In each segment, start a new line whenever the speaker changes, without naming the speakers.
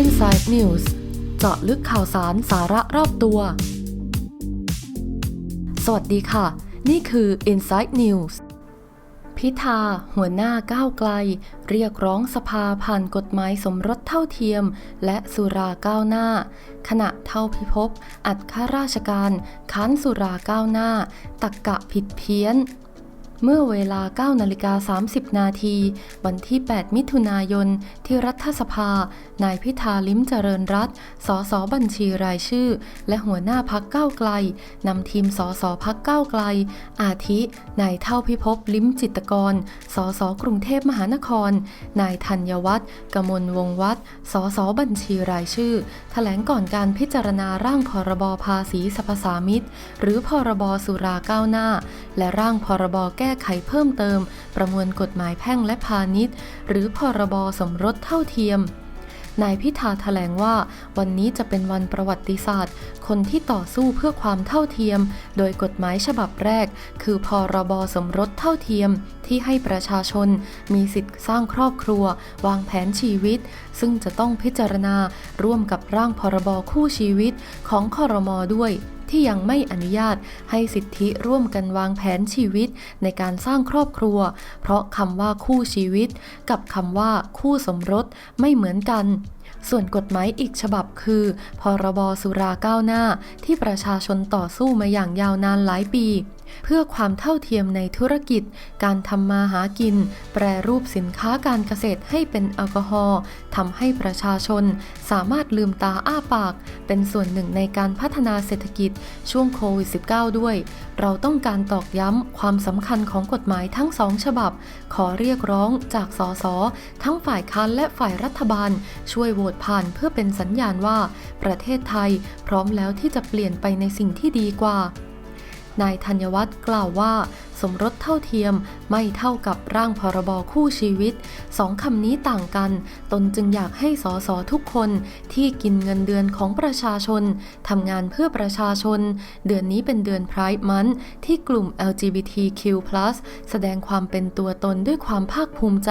Inside News เจาะลึกข่าวสารสาระรอบตัว สวัสดีค่ะ นี่คือ Inside News พิธา หัวหน้าก้าวไกล เรียกร้องสภาผ่านกฎหมายสมรสเท่าเทียม และสุราก้าวหน้า ขณะเท่าพิภพอัดข้าราชการค้านสุราก้าวหน้า ตักกะผิดเพี้ยน เมื่อเวลา9นาฬิกา30 นาที วันที่ 8 มิถุนายน ที่รัฐสภา นายพิธาลิ้มเจริญรัตน์สสบัญชีรายชื่อ และหัวหน้าพักเก้าไกล นำทีมสสพักเก้าไกล อาทิ นายเท่าพิภพลิ้มจิตกร สสกรุงเทพมหานคร นายธัญวัฒน์กมลวงศ์วัฒน์สสบัญชีรายชื่อ แถลงก่อนการพิจารณาร่างพรบภาษีสรรพสามิตหรือพรบสุราก้าวหน้า และร่างพรบแก้ไขเพิ่มเติม ประมวลกฎหมายแพ่งและพาณิชย์ หรือพรบสมรสเท่าเทียมนายพิธาแถลงว่าวันนี้จะเป็นวันประวัติศาสตร์ คนที่ต่อสู้เพื่อความเท่าเทียม โดยกฎหมายฉบับแรก คือพรบสมรสเท่าเทียม ที่ให้ประชาชน มีสิทธิ์สร้างครอบครัว วางแผนชีวิต ซึ่งจะต้องพิจารณาร่วมกับร่างพรบคู่ชีวิตของคอรมอด้วย ที่ยังไม่อนุญาตให้สิทธิร่วมกันวางแผนชีวิตในการสร้างครอบครัว เพราะคำว่าคู่ชีวิต กับคำว่าคู่สมรสไม่เหมือนกันส่วนกฎหมายอีกฉบับคือ พรบสุราก้าวหน้า ที่ประชาชนต่อสู้มาอย่างยาวนานหลายปี เพื่อความเท่าเทียมในธุรกิจ การทำมาหากิน แปรรูปสินค้าการเกษตรให้เป็นแอลกอฮอล์ทำให้ประชาชน สามารถลืมตาอ้าปาก เป็นส่วนหนึ่งในการพัฒนาเศรษฐกิจช่วงโควิด -19 ด้วย เราต้องการตอกย้ำความสำคัญของกฎหมายทั้งสองฉบับ ขอเรียกร้องจากสสทั้งฝ่ายค้านและฝ่ายรัฐบาล ช่วยโหวตผ่านเพื่อเป็นสัญญาณว่า ประเทศไทยพร้อมแล้วที่จะเปลี่ยนไปในสิ่งที่ดีกว่า นายธัญวัฒน์กล่าวว่า สมรสเท่าเทียม ไม่เท่ากับร่างพรบคู่ชีวิตสองคำนี้ต่างกัน ตนจึงอยากให้สสทุกคนที่กินเงินเดือนของประชาชนทำงานเพื่อประชาชน เดือนนี้เป็นเดือนไพร์มันที่กลุ่ม LGBTQ+ แสดงความเป็นตัวตนด้วยความภาคภูมิใจ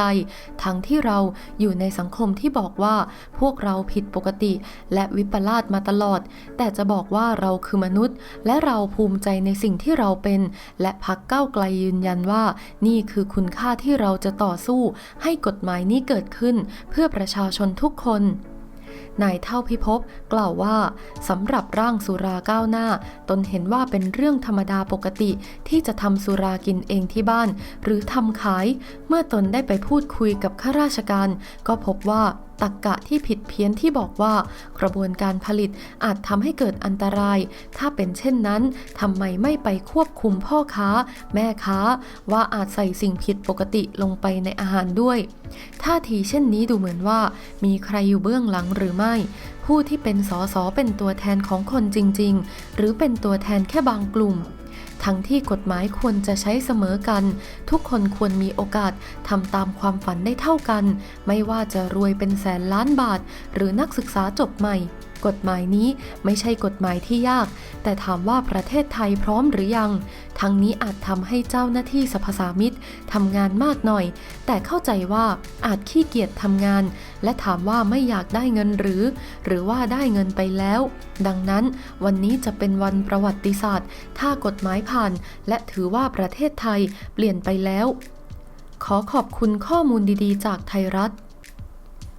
ทั้งที่เราอยู่ในสังคมที่บอกว่าพวกเราผิดปกติและวิปลาสมาตลอด แต่จะบอกว่าเราคือมนุษย์ และเราภูมิใจในสิ่งที่เราเป็น และพักเก้าไกลยืนยันว่า นี่คือคุณค่าที่เราจะต่อสู้ ให้กฎหมายนี้เกิดขึ้น เพื่อประชาชนทุกคนนายเท่าพิภพกล่าวว่าสำหรับร่างสุราก้าวหน้า ตนเห็นว่าเป็นเรื่องธรรมดาปกติที่จะทำสุรากินเองที่บ้าน หรือทำขาย เมื่อตนได้ไปพูดคุยกับข้าราชการ ก็พบว่า ตักกะที่ผิดเพี้ยนที่บอกว่ากระบวนการผลิตอาจทำให้เกิดอันตราย ถ้าเป็นเช่นนั้นทำไมไม่ไปควบคุมพ่อค้า แม่ค้า ว่าอาจใส่สิ่งผิดปกติลงไปในอาหารด้วย ท่าทีเช่นนี้ดูเหมือนว่า มีใครอยู่เบื้องหลังหรือไม่ ผู้ที่เป็นสสเป็นตัวแทนของคนจริง ๆ หรือเป็นตัวแทนแค่บางกลุ่ม ทั้งที่กฎหมายควรจะใช้เสมอกัน ทุกคนควรมีโอกาสทำตามความฝันได้เท่ากัน ไม่ว่าจะรวยเป็นแสนล้านบาท หรือนักศึกษาจบใหม่ กฎหมายนี้ไม่ใช่กฎหมายที่ยาก แต่ถามว่าประเทศไทยพร้อมหรือยัง ทั้งนี้อาจทำให้เจ้าหน้าที่สรรพสามิตทำงานมากหน่อย แต่เข้าใจว่าอาจขี้เกียจทำงาน และถามว่าไม่อยากได้เงินหรือ หรือว่าได้เงินไปแล้ว ดังนั้นวันนี้จะเป็นวันประวัติศาสตร์ ถ้ากฎหมายผ่าน และถือว่าประเทศไทยเปลี่ยนไปแล้ว ขอขอบคุณข้อมูลดีๆ จากไทยรัฐ